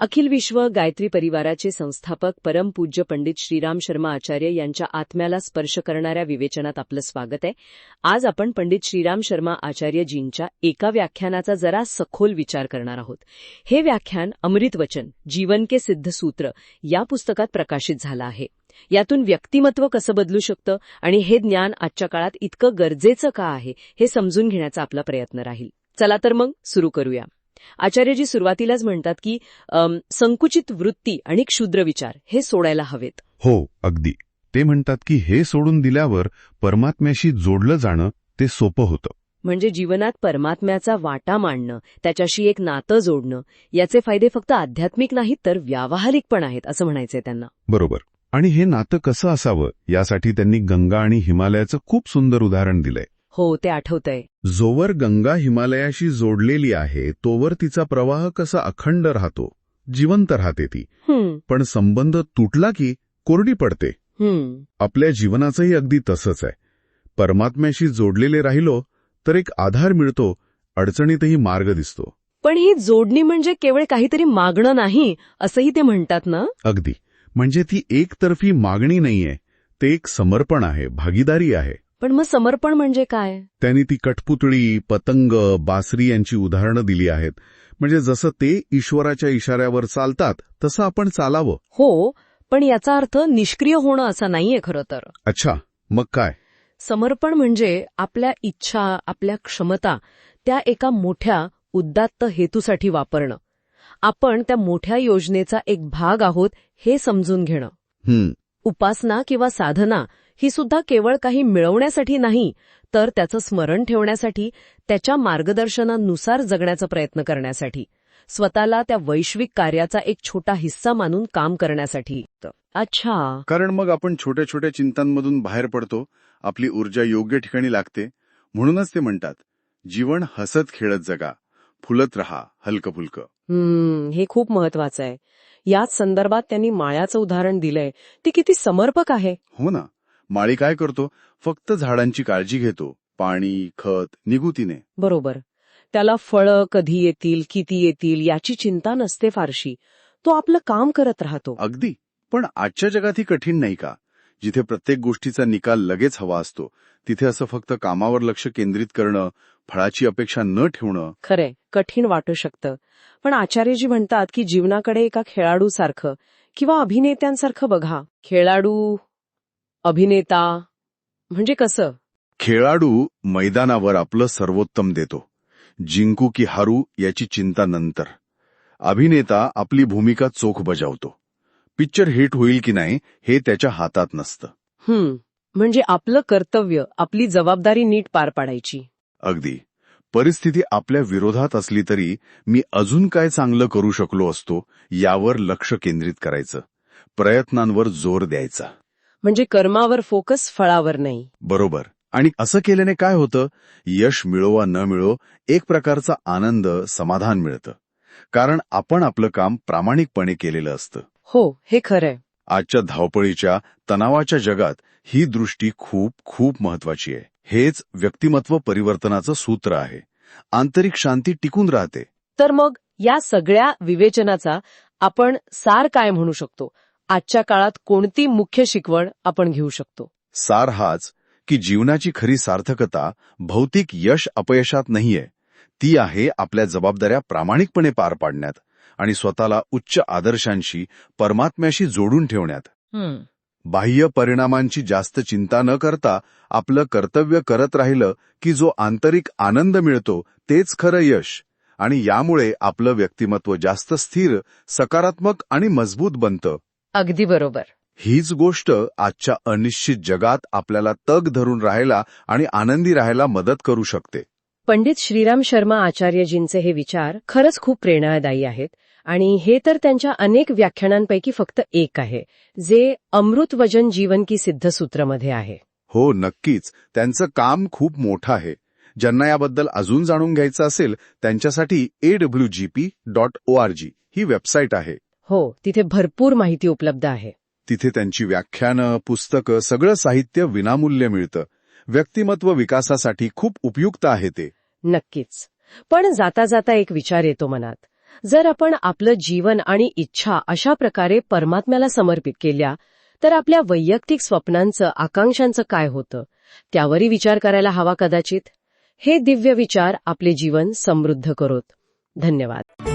अखिल विश्व गायत्री परिवाराचे संस्थापक परमपूज्य पंडित श्रीराम शर्मा आचार्य यांच्या आत्म्याला स्पर्श करणाऱ्या विवेचनात आपलं स्वागत आहे. आज आपण पंडित श्रीराम शर्मा आचार्यजींच्या एका व्याख्यानाचा जरा सखोल विचार करणार आहोत. हे व्याख्यान अमृत वचन जीवन के सिद्ध सूत्र या पुस्तकात प्रकाशित झालं आहे. यातून व्यक्तिमत्व कसं बदलू शकतं आणि हे ज्ञान आजच्या काळात इतकं गरजेचं का आहे हे समजून घेण्याचा आपला प्रयत्न राहील. चला तर मग सुरू करूया. आचार्यजी सुरुवातीलाच म्हणतात की संकुचित वृत्ती आणि क्षुद्र विचार हे सोडायला हवेत. हो अगदी. ते म्हणतात की हे सोडून दिल्यावर परमात्म्याशी जोडलं जाणं ते सोपं होतं. म्हणजे जीवनात परमात्म्याचा वाटा मांडणं त्याच्याशी एक नातं जोडणं याचे फायदे फक्त आध्यात्मिक नाहीत तर व्यावहारिक पण आहेत असं म्हणायचंय त्यांना. बरोबर. आणि हे नातं कसं असावं यासाठी त्यांनी गंगा आणि हिमालयाचं खूप सुंदर उदाहरण दिलंय. हो ते आठवतंय. जोवर गंगा हिमालयाशी जोडलेली आहे तोवर तिचा प्रवाह कसा अखंड राहतो. जिवंत राहते ती. पण संबंध तुटला की कोरडी पडते. आपल्या जीवनाचंही अगदी तसंच आहे. परमात्म्याशी जोडलेले राहिलो तर एक आधार मिळतो अडचणीतही मार्ग दिसतो. पण ही जोडणी म्हणजे केवळ काहीतरी मागणं नाही असंही ते म्हणतात ना? अगदी. म्हणजे ती एकतर्फी मागणी नाहीये ते एक समर्पण आहे भागीदारी आहे. पण मग समर्पण म्हणजे काय? त्यांनी ती कठपुतळी पतंग बासरी यांची उदाहरणं दिली आहेत. म्हणजे जसं ते ईश्वराच्या इशाऱ्यावर चालतात तसं आपण चालावं. हो पण याचा अर्थ निष्क्रिय होणं असा नाहीये खरं तर. अच्छा मग काय? समर्पण म्हणजे आपल्या इच्छा आपल्या क्षमता त्या एका मोठ्या उद्दात्त हेतूसाठी वापरणं. आपण त्या मोठ्या योजनेचा एक भाग आहोत हे समजून घेणं. उपासना किंवा साधना ही सुद्धा केवळ काही मिळवण्यासाठी नाही तर त्याचं स्मरण ठेवण्यासाठी त्याच्या मार्गदर्शनानुसार जगण्याचा प्रयत्न करण्यासाठी स्वतःला त्या वैश्विक कार्याचा एक छोटा हिस्सा मानून काम करण्यासाठी. अच्छा. कारण मग आपण छोट्या छोट्या चिंतांमधून बाहेर पडतो आपली ऊर्जा योग्य ठिकाणी लागते म्हणूनच ते म्हणतात जीवन हसत खेळत जगा फुलत रहा हलकं फुलकं हम्म हे खूप महत्वाचं आहे. याच संदर्भात त्यांनी माळ्याचं उदाहरण दिलंय. ती किती समर्पक आहे. हो ना. माळी काय करतो? फक्त झाडांची काळजी घेतो. पाणी खत निगुतीने बरोबर. त्याला फळं कधी येतील किती येतील याची चिंता नसते फारशी. तो आपलं काम करत राहतो. अगदी. पण आजच्या जगात ही कठीण नाही का? जिथे प्रत्येक गोष्टीचा निकाल लगेच हवा असतो तिथे असं फक्त कामावर लक्ष केंद्रित करणं फळाची अपेक्षा न ठेवणं. खरे कठीण वाटू शकतं. पण आचार्यजी म्हणतात की जीवनाकडे एका खेळाडूसारखं किंवा अभिनेत्यांसारखं बघा. खेळाडू अभिनेता म्हणजे कसं? खेळाडू मैदानावर आपलं सर्वोत्तम देतो. जिंकू की हारू याची चिंता नंतर. अभिनेता आपली भूमिका चोख बजावतो. पिक्चर हिट होईल की नाही हे त्याच्या हातात नसतं. हम्म म्हणजे आपलं कर्तव्य आपली जबाबदारी नीट पार पाडायची. अगदी. परिस्थिती आपल्या विरोधात असली तरी मी अजून काय चांगलं करू शकलो असतो यावर लक्ष केंद्रित करायचं. प्रयत्नांवर जोर द्यायचा. म्हणजे कर्मावर फोकस फळावर नाही. बरोबर. आणि असं केल्याने काय होतं? यश मिळो वा न मिळो एक प्रकारचा आनंद समाधान मिळतं. कारण आपण आपलं काम प्रामाणिकपणे केलेलं असतं. हो हे खरंय. आजच्या धावपळीच्या तणावाच्या जगात ही दृष्टी खूप खूप महत्वाची आहे. हेच व्यक्तिमत्व परिवर्तनाचं सूत्र आहे. आंतरिक शांती टिकून राहते. तर मग या सगळ्या विवेचनाचा आपण सार काय म्हणू शकतो? आजच्या काळात कोणती मुख्य शिकवण आपण घेऊ शकतो? सार हाच की जीवनाची खरी सार्थकता भौतिक यश अपयशात नाहीये. ती आहे आपल्या जबाबदाऱ्या प्रामाणिकपणे पार पाडण्यात. आणि स्वतःला उच्च आदर्शांशी परमात्म्याशी जोडून ठेवण्यात. बाह्य परिणामांची जास्त चिंता न करता आपलं कर्तव्य करत राहिलं की जो आंतरिक आनंद मिळतो तेच खरं यश. आणि यामुळे आपलं व्यक्तिमत्व जास्त स्थिर सकारात्मक आणि मजबूत बनतं. अगदी बरोबर. हीच गोष्ट आजच्या अनिश्चित जगात आपल्याला तग धरून राहायला आणि आनंदी राहायला मदत करू शकते. पंडित श्रीराम शर्मा आचार्यजींचे हे विचार खरंच खूप प्रेरणादायी आहेत आणि हे तर त्यांच्या अनेक व्याख्यानांपैकी फक्त एक आहे जे अमृत वजन जीवन की सिद्ध सूत्रमध्ये आहे. हो नक्कीच. त्यांचं काम खूप मोठं आहे. ज्यांना याबद्दल अजून जाणून घ्यायचं असेल त्यांच्यासाठी A W G P dot O R G he website आहे. हो तिथे भरपूर माहिती उपलब्ध आहे. तिथे त्यांची व्याख्यानं पुस्तकं सगळं साहित्य विनामूल्य मिळतं. व्यक्तिमत्व विकासासाठी खूप उपयुक्त आहे ते. नक्कीच. पण जाता जाता एक विचार येतो मनात. जर आपण आपलं जीवन आणि इच्छा अशा प्रकारे परमात्म्याला समर्पित केल्या तर आपल्या वैयक्तिक स्वप्नांचं आकांक्षांचं काय होतं? त्यावरही विचार करायला हवा कदाचित. हे दिव्य विचार आपले जीवन समृद्ध करोत. धन्यवाद.